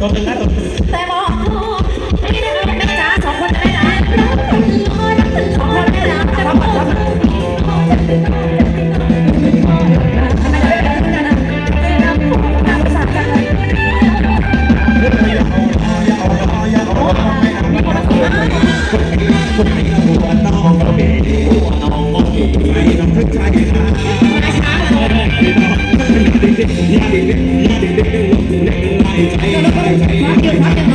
ตัวเป็นหน้าตัวเป็น แต่บอกลูกไม่ได้ Thank you.